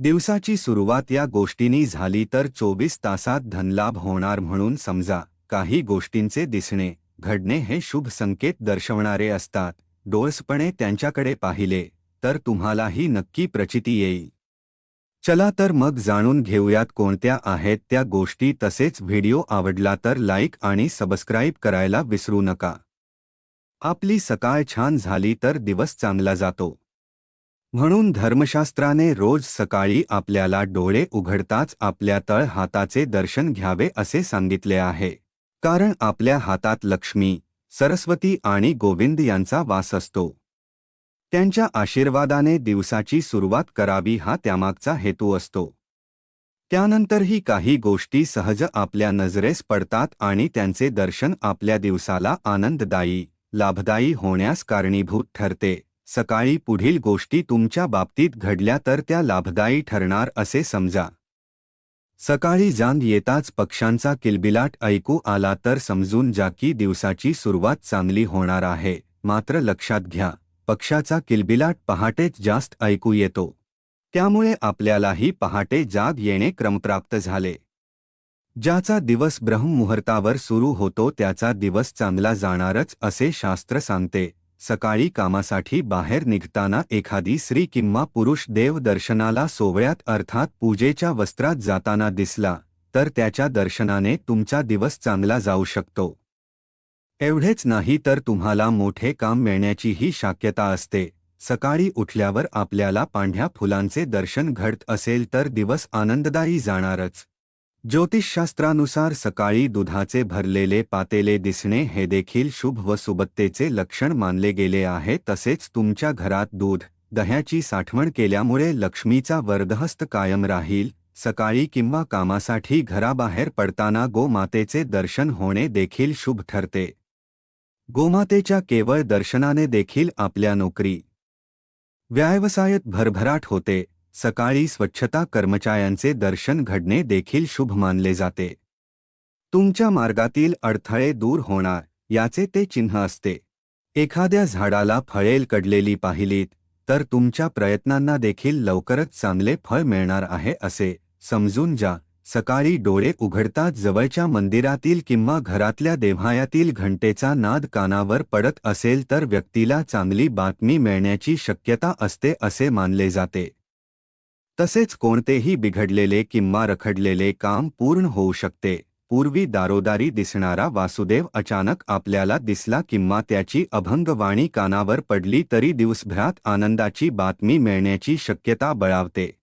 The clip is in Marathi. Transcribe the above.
दिवसाची सुरुवात या गोष्टींनी झाली तर चोवीस तासात धनलाभ होणार म्हणून समजा काही गोष्टींचे दिसणे घडणे हे शुभ संकेत दर्शवणारे असतात. डोळसपणे त्यांच्याकडे पाहिले तर तुम्हालाही नक्की प्रचिती येईल. चला तर मग जाणून घेऊयात कोणत्या आहेत त्या गोष्टी तसेच व्हिडिओ आवडला तर लाईक आणि सबस्क्राईब करायला विसरू नका. आपली सकाळ छान झाली तर दिवस चांगला जातो. म्हणून धर्मशास्त्राने रोज सकाळी आपल्याला डोळे उघडताच आपल्या तळ हाताचे दर्शन घ्यावे असे सांगितले आहे. कारण आपल्या हातात लक्ष्मी सरस्वती आणि गोविंद यांचा वास असतो. त्यांच्या आशीर्वादाने दिवसाची सुरुवात करावी हा त्यामागचा हेतू असतो. त्यानंतरही काही गोष्टी सहज आपल्या नजरेस पडतात आणि त्यांचे दर्शन आपल्या दिवसाला आनंददायी लाभदायी होण्यास कारणीभूत ठरते. सकाळी पुढील गोष्टी तुमच्या बाबतीत घडल्या तर त्या लाभदायी ठरणार असे समजा. सकाळी जांग येताच पक्ष्यांचा किलबिलाट ऐकू आला तर समजून जा की दिवसाची सुरुवात चांगली होणार आहे मात्र लक्षात घ्या पक्षाचा किलबिलाट पहाटेच जास्त ऐकू येतो. त्यामुळे आपल्यालाही पहाटे जाग येणे क्रमप्राप्त झाले. ज्याचा दिवस ब्रह्ममुहूर्तावर सुरू होतो त्याचा दिवस चांगला जाणारच असे शास्त्र सांगते. सकाळी कामासाठी बाहेर निघताना एखादी स्त्री किंवा पुरुष देव दर्शनाला सोवळ्यात अर्थात पूजेच्या वस्त्रात जाताना दिसला तर त्याच्या दर्शनाने तुमचा दिवस चांगला जाऊ शकतो. एवढेच नाही तर तुम्हाला मोठे काम मिळण्याचीही शक्यता असते. सकाळी उठल्यावर आपल्याला पांढ्या फुलांचे दर्शन घडत असेल तर दिवस आनंददायी जाणारच. ज्योतिषशास्त्रानुसार सकाळी दुधाचे भरलेले पातेले दिसणे हे देखील शुभ व सुबत्तेचे लक्षण मानले गेले आहे. तसेच तुमच्या घरात दूध दह्याची साठवण केल्यामुळे लक्ष्मीचा वर्धहस्त कायम राहील. सकाळी किंवा कामासाठी घराबाहेर पडताना गोमातेचे दर्शन होणे देखील शुभ ठरते. गोमातेच्या केवळ दर्शनाने देखील आपल्या नोकरी व्यावसायात भरभराट होते. सकाळी स्वच्छता कर्मचाऱ्यांचे दर्शन घडणे देखील शुभ मानले जाते. तुमच्या मार्गातील अडथळे दूर होणार याचे ते चिन्ह असते. एखाद्या झाडाला फळेल कडलेली पाहिलीत तर तुमच्या प्रयत्नांना देखील लवकरच चांगले फळ मिळणार आहे असे समजून जा. सकाळी डोळे उघडताच जवळच्या मंदिरातील किंवा घरातल्या देव्हायातील घंटेचा नाद कानावर पडत असेल तर व्यक्तीला चांगली बातमी मिळण्याची शक्यता असते असे मानले जाते. तसेच कोणतेही बिघडलेले किंवा रखडलेले काम पूर्ण होऊ शकते. पूर्वी दारोदारी दिसणारा वासुदेव अचानक आपल्याला दिसला किंवा त्याची अभंगवाणी कानावर पडली तरी दिवसभरात आनंदाची बातमी मिळण्याची शक्यता बळावते.